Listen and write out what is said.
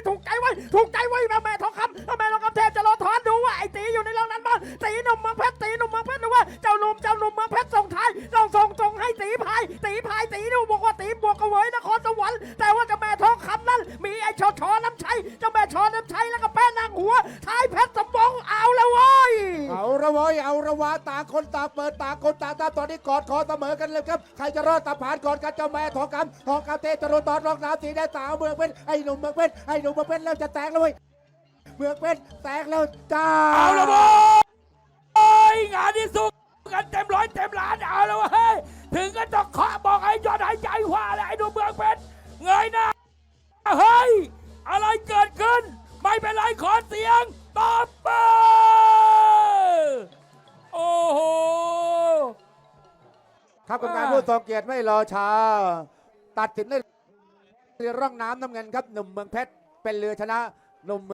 ี้ถูกใจไว้ถูกใจไว้แม่แม่ทองคำแม่ทองคำเทพจะรอถอนดูว่าไอ้ตีอยู่ในร่องนั้นบ้างตีหนุ่มเมืองเพชรตีหนุ่มเมืองเพชรหรือว่าเจ้าหนุ่มเจ้าหนุ่มเมืองเพชรส่งทายส่งส่งส่งให้ตีพายตีพายตีดูบอกว่าตีบวกกระเวยนครสวรรค์แต่ว่าเจ้าแม่ทองคำนั้น มีไอ้ชอชอน้ำชัยเจ้าแม่ชอน้ำชัยแล้วก็แป้นางหัวท้ายเพชร เอาระวาต่างคนต่างเปิดต่างคนต่างตาตอนนี้กอดคอเสมอกันเลยครับ ใครจะรอดตาผ่านก่อนกันเจ้าแม่ทองคำทองคำเตจรวดตอนรองน้ำสีแดงสาวเมืองเพชรไอ้หนุ่มเมืองเพชรไอ้หนุ่มเมืองเพชรเริ่มจะแตกแล้วเว้ยเมืองเพชรแตกแล้วจ้าเอาละโว้ยโอ้ยงานนี้สู้กันเต็มร้อยเต็มล้านเอาละเว้ยถึงก็ต้องเคาะบอกไอ้ยอดหายใจว่าแล้วไอ้หนุ่มเมืองเพชรเงยหน้าเฮ้ยอะไรเกิดขึ้น ไม่เป็นไรขอเสียงตอบเบอ ครับกรรมการอ่าผู้ทรงเกียรติไม่รอช้า ตัดสินในเรือร่องน้ำน้ำเงินครับหนุ่มเมืองเพชรเป็นเรือชนะหนุ่ม